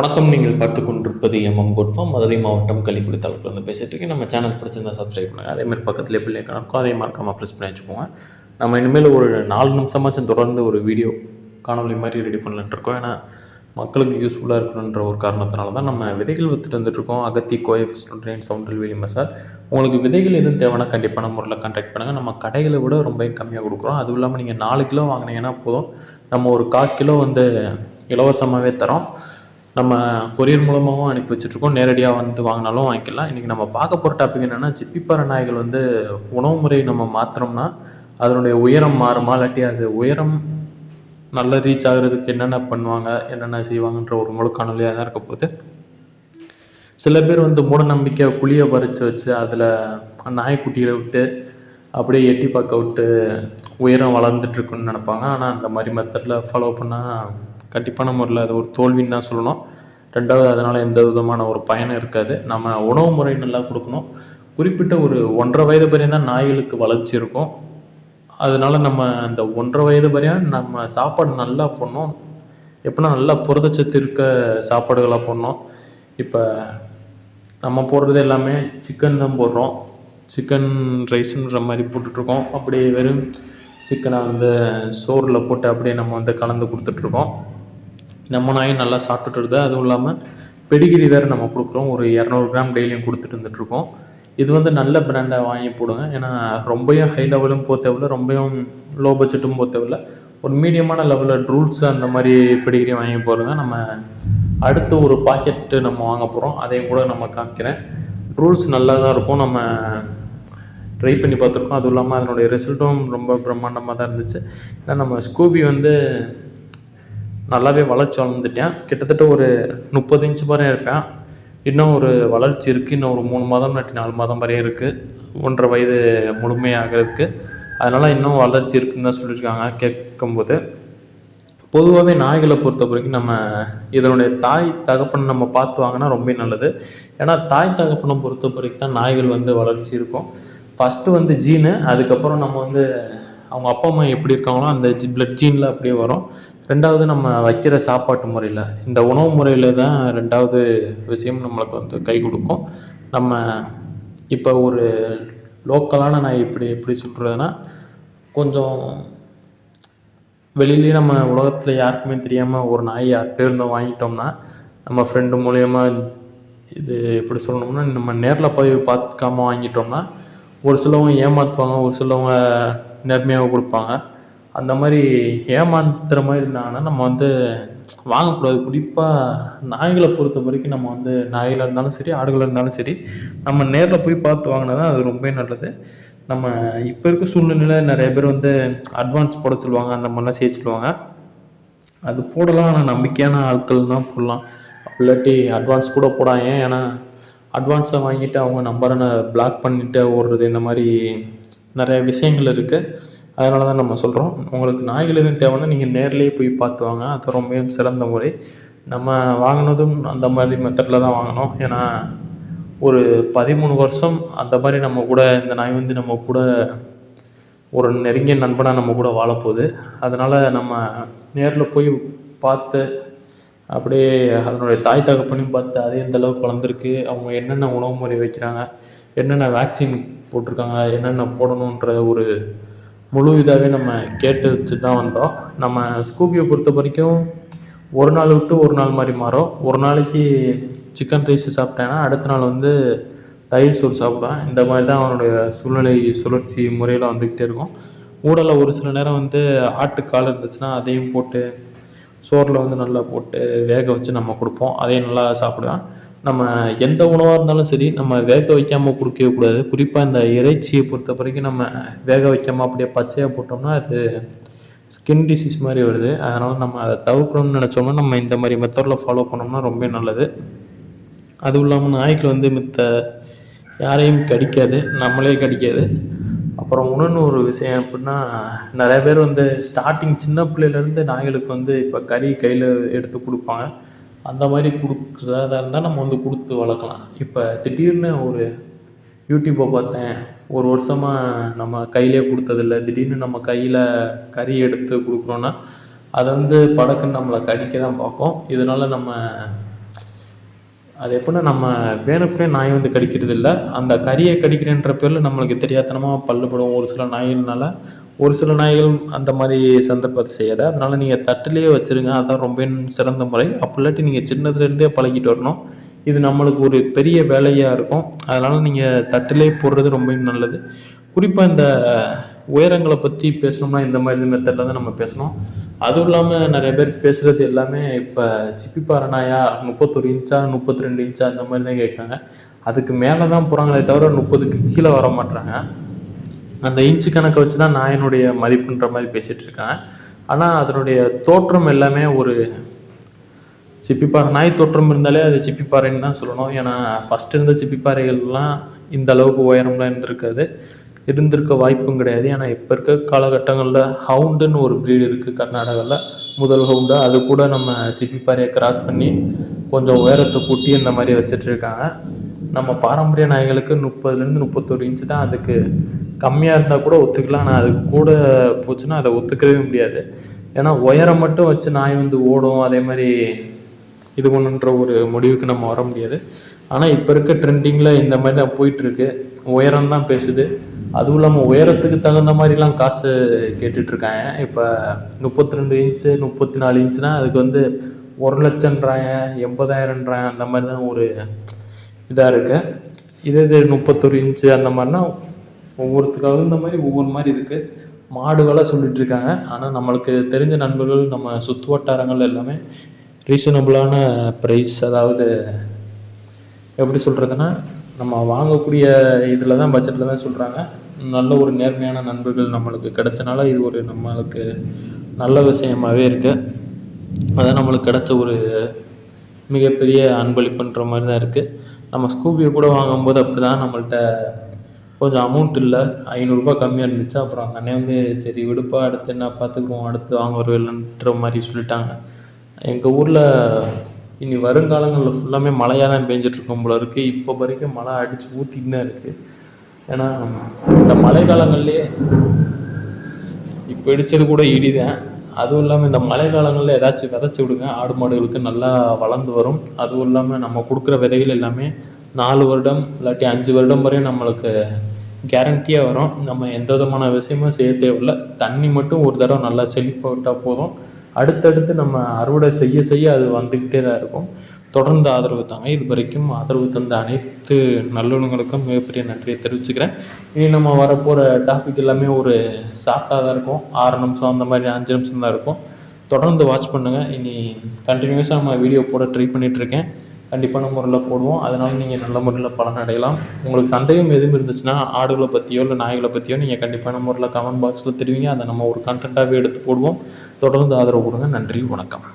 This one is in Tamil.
வணக்கம். நீங்கள் பார்த்து கொண்டிருப்பது எம்எம் குட் ஃபார்ம் மதுரை மாவட்டம் கள்ளிக்குடி தாலுக்கில் வந்து பேசிகிட்டு இருக்கேன். நம்ம சேனல் பிடிச்சிருந்தா சப்ஸ்கிரைப் பண்ணுங்கள் அதே மாதிரி பக்கத்தில் பிள்ளை கணக்கும் அதே மறக்காமல் ப்ரெஸ் பண்ணி வச்சுக்கோங்க. நம்ம இனிமேல் ஒரு நாலு நிமிஷமாச்சும் தொடர்ந்து ஒரு வீடியோ காணொலி மாதிரி ரெடி பண்ணலான்ட்டு இருக்கோம். ஏன்னா மக்களுக்கு யூஸ்ஃபுல்லாக இருக்கணுன்ற ஒரு காரணத்தினால தான் நம்ம விதைகள் வித்துட்டு வந்துட்டுருக்கோம் அகத்தி கோஎஃப் ஸ்டூடெண்ட் சவுண்டல் வெளி மசால் உங்களுக்கு விதைகள் எதுவும் தேவைன்னா கண்டிப்பான முறையில் கான்டாக்ட் பண்ணுங்கள் நம்ம கடைகளை விட ரொம்ப கம்மியாக கொடுக்குறோம். அதுவும் இல்லாமல் நீங்கள் நாலு கிலோ வாங்கினீங்கன்னா போதும். நம்ம ஒரு கால் கிலோ வந்து இலவசமாகவே தரோம். நம்ம கொரியர் மூலமாகவும் அனுப்பி வச்சுட்ருக்கோம் நேரடியாக வந்து வாங்கினாலும் வாங்கிக்கலாம். இன்றைக்கி நம்ம பார்க்க போகிற டாபிக் என்னென்னா சிப்பிப்பற நாய்கள் வந்து உணவு முறை நம்ம மாற்றினோம்னா அதனுடைய உயரம் மாறுமா? இல்லாட்டி அது உயரம் நல்ல ரீச் ஆகுறதுக்கு என்னென்ன பண்ணுவாங்க? என்னென்ன செய்வாங்கன்ற ஒரு முழு காணொலியாக தான் இருக்க போகுது. சில பேர் வந்து மூட நம்பிக்கை குழியை பறித்து வச்சு அதில் நாய்க்குட்டியை விட்டு அப்படியே எட்டி பார்க்க விட்டு உயரம் வளர்ந்துட்டு இருக்குன்னு நினைப்பாங்க. ஆனால் அந்த மாதிரி மெத்தடில் ஃபாலோ பண்ணால் கண்டிப்பான முறையில் அது ஒரு தோல்வின்னு தான் சொல்லணும். ரெண்டாவது அதனால் எந்த விதமான ஒரு பயனும் இருக்காது. நம்ம உணவு முறை நல்லா கொடுக்கணும். குறிப்பிட்ட ஒரு ஒன்றரை வயது வரையும் தான் நாய்களுக்கு வளர்ச்சி இருக்கும். அதனால் நம்ம அந்த ஒன்றரை வயது வரையும் நம்ம சாப்பாடு நல்லா போடணும் எப்படின்னா நல்லா புரதச்சத்து இருக்க சாப்பாடுகளாக போடணும் இப்போ நம்ம போடுறது எல்லாமே சிக்கன் தான் போடுறோம். சிக்கன் ரைஸுன்ற மாதிரி போட்டுட்ருக்கோம். அப்படியே வெறும் சிக்கனை வந்து சோறில் போட்டு அப்படியே நம்ம வந்து கலந்து கொடுத்துட்ருக்கோம். நம்ம நாயும் நல்லா சாப்பிட்டுட்டு இருந்தது அதுவும் இல்லாமல் பெடிகிரி வேறு நம்ம கொடுக்குறோம். ஒரு இரநூறு கிராம் டெய்லியும் கொடுத்துட்டு வந்துட்டுருக்கோம். இது வந்து நல்ல பிராண்டாக வாங்கி போடுங்க. ஏன்னா ரொம்பவும் ஹை லெவலும் போக தேவையில்ல ரொம்பவும் லோ பட்ஜெட்டும் போக தேவையில்ல. ஒரு மீடியமான லெவலில் ரூல்ஸ் அந்த மாதிரி பெடிகிரி வாங்கி போடுங்க. நம்ம அடுத்து ஒரு பாக்கெட்டு நம்ம வாங்க போகிறோம் அதையும் கூட நம்ம காமிக்கிறேன். ரூல்ஸ் நல்லா தான் இருக்கும். நம்ம ட்ரை பண்ணி பார்த்துருக்கோம். அதுவும் இல்லாமல் அதனுடைய ரிசல்ட்டும் ரொம்ப பிரம்மாண்டமாக தான் இருந்துச்சு. ஏன்னா நம்ம ஸ்கூபி வந்து நல்லாவே வளர்ச்சி வளர்ந்துட்டேன். கிட்டத்தட்ட ஒரு முப்பது இன்ச்சு வரையும் இருப்பேன். இன்னும் ஒரு வளர்ச்சி இருக்குது இன்னும் ஒரு மூணு மாதம் இல்லாட்டி நாலு மாதம் வரையும் இருக்குது ஒன்றரை வயது முழுமையாகிறதுக்கு. அதனால் இன்னும் வளர்ச்சி இருக்குன்னு தான் சொல்லியிருக்காங்க கேட்கும்போது. பொதுவாகவே நாய்களை பொறுத்த வரைக்கும் நம்ம இதனுடைய தாய் தகப்பனை நம்ம பார்த்து வாங்கினா ரொம்ப நல்லது. ஏன்னா தாய் தகப்பனை பொறுத்த வரைக்கும் தான் நாய்கள் வந்து வளர்ச்சி இருக்கும். ஃபஸ்ட்டு வந்து ஜீனு அதுக்கப்புறம் நம்ம வந்து அவங்க அப்பா அம்மா எப்படி இருக்காங்களோ அந்த ப்ளட் பிளட் ஜீனில் அப்படியே வரும். ரெண்டாவது நம்ம வைக்கிற சாப்பாட்டு முறையில் இந்த உணவு முறையில் தான் ரெண்டாவது விஷயம் நம்மளுக்கு வந்து கை கொடுக்கும். நம்ம இப்போ ஒரு லோக்கலான நாய் இப்படி எப்படி சொல்கிறதுனா கொஞ்சம் வெளியிலேயே நம்ம உலகத்தில் யாருக்குமே தெரியாமல் ஒரு நாய் யார்கிட்ட இருந்தோம் வாங்கிட்டோம்னா நம்ம ஃப்ரெண்டு மூலயமா இது எப்படி சொல்லணும்னா நம்ம நேரில் போய் பார்க்காம வாங்கிட்டோம்னா ஒரு சிலவங்க ஏமாற்றுவாங்க ஒரு சிலவங்க நேர்மையாக கொடுப்பாங்க. அந்த மாதிரி ஏமாத்துகிற மாதிரி இருந்தாங்கன்னா நம்ம வந்து வாங்கக்கூடாது. குறிப்பாக நாய்களை பொறுத்த வரைக்கும் நம்ம வந்து நாய்களாக இருந்தாலும் சரி ஆடுகளாக இருந்தாலும் சரி நம்ம நேரில் போய் பார்த்து வாங்கினா தான் அது ரொம்பவே நல்லது. நம்ம இப்போ இருக்க சூழ்நிலையில் நிறைய பேர் வந்து அட்வான்ஸ் போட சொல்லுவாங்க அந்த மாதிரிலாம் செய்ய சொல்லுவாங்க. அது போடலாம் ஆனால் நம்பிக்கையான ஆட்கள் தான் போடலாம். இல்லாட்டி அட்வான்ஸ் கூட போடாங்க ஏன்னா அட்வான்ஸை வாங்கிட்டு அவங்க நம்பரை பிளாக் பண்ணிவிட்டு ஓடுறது இந்த மாதிரி நிறைய விஷயங்கள் இருக்குது அதனால தான் நம்ம சொல்கிறோம் உங்களுக்கு நாய்கள் எதுவும் தேவைன்னா நீங்கள் நேர்லேயே போய் பார்த்து வாங்க. அது ரொம்பவும் சிறந்த முறை. நம்ம வாங்கினதும் அந்த மாதிரி மெத்தடில் தான் வாங்கினோம். ஏன்னா ஒரு பதிமூணு வருஷம் அந்த மாதிரி நம்ம கூட இந்த நாய் வந்து நம்ம கூட ஒரு நெருங்கிய நண்பனாக நம்ம கூட வாழப்போகுது. அதனால் நம்ம நேரில் போய் பார்த்து அப்படியே அதனுடைய தாய் தகப்பனையும் பார்த்து அது எந்த அளவுக்கு வளர்ந்துருக்கு அவங்க என்னென்ன உணவு முறை வைக்கிறாங்க என்னென்ன வேக்சின் போட்டிருக்காங்க என்னென்ன போடணுன்ற ஒரு முழு இதாகவே நம்ம கேட்டு வச்சு தான் வந்தோம். நம்ம ஸ்கூபியை பொறுத்த வரைக்கும் ஒரு நாள் விட்டு ஒரு நாள் மாதிரி மாறும். ஒரு நாளைக்கு சிக்கன் ரைஸ் சாப்பிட்டேன்னா அடுத்த நாள் வந்து தயிர் சோறு சாப்பிடுவேன். இந்த மாதிரி தான் அவனுடைய சூழ்நிலை சுழற்சி முறையில் வந்துக்கிட்டே இருக்கும். ஊடலில் ஒரு சில நேரம் வந்து ஆட்டுக்கால் இருந்துச்சுன்னா அதையும் போட்டு சோறில் வந்து நல்லா போட்டு வேக வச்சு நம்ம கொடுப்போம். அதையும் நல்லா சாப்பிடுவேன். நம்ம எந்த உணவாக இருந்தாலும் சரி நம்ம வேக வைக்காமல் கொடுக்கவே கூடாது. குறிப்பாக இந்த இறைச்சியை பொறுத்த வரைக்கும் நம்ம வேக வைக்காமல் அப்படியே பச்சையாக போட்டோம்னா அது ஸ்கின் டிசீஸ் மாதிரி வருது. அதனால் நம்ம அதை தவிர்க்கணும்னு நினச்சோம்னா நம்ம இந்த மாதிரி மெத்தடில் ஃபாலோ பண்ணோம்னா ரொம்ப நல்லது. அதுவும் இல்லாமல் நாய்க்கு வந்து மித்த யாரையும் கடிக்காது நம்மளே கடிக்காது. அப்புறம் இன்னொன்று ஒரு விஷயம் எப்படின்னா நிறைய பேர் வந்து ஸ்டார்டிங் சின்ன பிள்ளையிலேருந்து நாய்களுக்கு வந்து இப்போ கறி கையில் எடுத்து கொடுப்பாங்க. அந்த மாதிரி கொடுக்குறதா இருந்தால் நம்ம வந்து கொடுத்து வளர்க்கலாம். இப்போ திடீர்னு ஒரு யூடியூப்பை பார்த்தேன். ஒரு வருஷமாக நம்ம கையிலே கொடுத்ததில்ல. திடீர்னு நம்ம கையில் கறி எடுத்து கொடுக்குறோன்னா அதை வந்து படக்குன்னு நம்மளை கடிக்க தான் பார்க்கும். இதனால் நம்ம அது எப்படின்னா நம்ம வேணுக்குனே நாய் வந்து கடிக்கிறது இல்லை அந்த கறியை கடிக்கிறேன்ற பேரில் நம்மளுக்கு தெரியாத்தனமாக பல்லுப்படும் ஒரு சில நாய்கள்னால ஒரு சில நாய்கள் அந்த மாதிரி சந்தர்ப்பத்தை செய்யாது. அதனால் நீங்கள் தட்டிலேயே வச்சுருங்க. அதான் ரொம்ப சிறந்த முறை. அப்படி இல்லாட்டி நீங்கள் சின்னதுலேருந்தே பழகிட்டு வரணும். இது நம்மளுக்கு ஒரு பெரிய வேலையாக இருக்கும். அதனால் நீங்கள் தட்டிலே போடுறது ரொம்ப நல்லது. குறிப்பாக இந்த உயரங்களை பற்றி பேசணும்னா இந்த மாதிரி மெத்தடில் தான் நம்ம பேசணும். அதுவும் இல்லாமல் நிறைய பேர் பேசுகிறது எல்லாமே இப்போ சிப்பி நாயா முப்பத்தொரு இன்ச்சா முப்பத்தி ரெண்டு இன்ச்சா அந்த மாதிரி தான் கேட்குறாங்க அதுக்கு மேலே தான் போகிறாங்களே தவிர முப்பதுக்கு கீழே வர மாட்டுறாங்க அந்த இன்ச்சு கணக்கை வச்சு தான் நாயினுடைய மதிப்புன்ற மாதிரி பேசிகிட்டு இருக்காங்க ஆனால் அதனுடைய தோற்றம் எல்லாமே ஒரு சிப்பிப்பாறை நாய் தோற்றம் இருந்தாலே அது சிப்பிப்பாறைன்னு தான் சொல்லணும். ஏன்னா ஃபஸ்ட் இருந்த சிப்பிப்பாறைகள்லாம் இந்த அளவுக்கு உயரம்லாம் இருந்திருக்காது. இருந்திருக்க வாய்ப்பும் கிடையாது. ஏன்னா இப்போ இருக்க காலகட்டங்களில் ஹவுண்டுன்னு ஒரு ப்ரீடு இருக்குது கர்நாடகாவில் முதல் ஹவுண்டு அது கூட நம்ம சிப்பிப்பாறையை கிராஸ் பண்ணி கொஞ்சம் உயரத்தை கூட்டி இந்த மாதிரி வச்சிட்ருக்காங்க நம்ம பாரம்பரிய நாய்களுக்கு முப்பதுலேருந்து முப்பத்தொரு இன்ச்சு தான் அதுக்கு கம்மியாக இருந்தால் கூட ஒத்துக்கலாம். ஆனால் அது கூட போச்சுன்னா அதை ஒத்துக்கவே முடியாது. ஏன்னா உயரம் மட்டும் வச்சு நாய் வந்து ஓடும். அதே மாதிரி இது பண்ணுன்ற ஒரு முடிவுக்கு நம்ம வர முடியாது. ஆனால் இப்போ இருக்க ட்ரெண்டிங்கில் இந்த மாதிரி தான் போயிட்டுருக்கு. உயரம் தான் பேசுது. அதுவும் இல்லாமல் உயரத்துக்கு தகுந்த மாதிரிலாம் காசு கேட்டுட்ருக்காங்க. இப்போ முப்பத்தி ரெண்டு இன்ச்சு முப்பத்தி நாலு இன்ச்சுனா அதுக்கு வந்து ஒரு லட்சன்றாங்க எண்பதாயிரன்றாங்க அந்த மாதிரி தான் ஒரு இதாக இருக்குது இதே இது முப்பத்தொரு இன்ச்சு அந்த மாதிரினா ஒவ்வொருத்துக்காகவும் தகுந்த மாதிரி ஒவ்வொரு மாதிரி இருக்குது மாடுகளாக சொல்லிட்டு இருக்காங்க ஆனால் நம்மளுக்கு தெரிஞ்ச நண்பர்கள் நம்ம சுற்று வட்டாரங்கள் எல்லாமே ரீசனபுளான ப்ரைஸ் அதாவது எப்படி சொல்கிறதுன்னா நம்ம வாங்கக்கூடிய இதில் தான் பட்ஜெட்டில் தான் சொல்கிறாங்க நல்ல ஒரு நேர்மையான நண்பர்கள் நம்மளுக்கு கிடைச்சனால இது ஒரு நம்மளுக்கு நல்ல விஷயமாகவே இருக்குது அதான் நம்மளுக்கு கிடைச்ச ஒரு மிகப்பெரிய அன்பளிப்புன்ற மாதிரி தான் இருக்குது நம்ம ஸ்கூபியை கூட வாங்கும்போது அப்படி தான் நம்மள்கிட்ட கொஞ்சம் அமௌண்ட் இல்லை. ஐநூறுரூபா கம்மியாக இருந்துச்சு. அப்புறம் அந்த அண்ணன் வந்து சரி விடுப்பா அடுத்து என்ன பார்த்துக்குவோம் அடுத்து வாங்க வருவில்லன்ற மாதிரி சொல்லிட்டாங்க. எங்கள் ஊரில் இனி வருங்காலங்களில் ஃபுல்லாமே மழையாக தான் பேஞ்சிட்ருக்கும் போல இருக்குது இப்போ வரைக்கும் மழை அடித்து ஊற்றிட்டு தான் இருக்குது ஏன்னா இந்த மழை காலங்கள்லேயே இப்போ இடித்தது கூட இடி தான் அதுவும் இல்லாமல் இந்த மழை காலங்களில் ஏதாச்சும் விதைச்சி விடுங்க. ஆடு மாடுகளுக்கு நல்லா வளர்ந்து வரும். அதுவும் இல்லாமல் நம்ம கொடுக்குற விதைகள் எல்லாமே நாலு வருடம் இல்லாட்டி அஞ்சு வருடம் வரையும் நம்மளுக்கு கேரண்டியாக வரும். நம்ம எந்த விதமான விஷயமும் செய்ய தேவையில்ல. தண்ணி மட்டும் ஒரு தடவை நல்லா செழிப்பாக விட்டால் போதும். அடுத்தடுத்து நம்ம அறுவடை செய்ய செய்ய அது வந்துக்கிட்டே தான் இருக்கும். தொடர்ந்து ஆதரவு தாங்க. இது வரைக்கும் ஆதரவு தந்த அனைத்து நல்லுணங்களுக்கும் மிகப்பெரிய நன்றியை தெரிவிச்சுக்கிறேன். இனி நம்ம வரப்போகிற டாபிக் எல்லாமே ஒரு சாஃப்டாக தான் இருக்கும். ஆறு நிமிஷம் அந்த மாதிரி அஞ்சு நிமிஷம் தான் இருக்கும். தொடர்ந்து வாட்ச் பண்ணுங்கள் இனி கண்டினியூஸாக நம்ம வீடியோ போட ட்ரை பண்ணிகிட்ருக்கேன் கண்டிப்பான முறையில் போடுவோம். அதனால் நீங்கள் நல்ல முறையில் பலன் அடையலாம். உங்களுக்கு சந்தேகம் எதுவும் இருந்துச்சுன்னா ஆடுகளை பற்றியோ இல்லை நாய்களை பற்றியோ நீங்கள் கண்டிப்பான முறையில் கமெண்ட் பாக்ஸில் தெரிவிங்க. அதை நம்ம ஒரு கண்டென்ட்டாகவே எடுத்து போடுவோம். தொடர்ந்து ஆதரவு கொடுங்க. நன்றி வணக்கம்.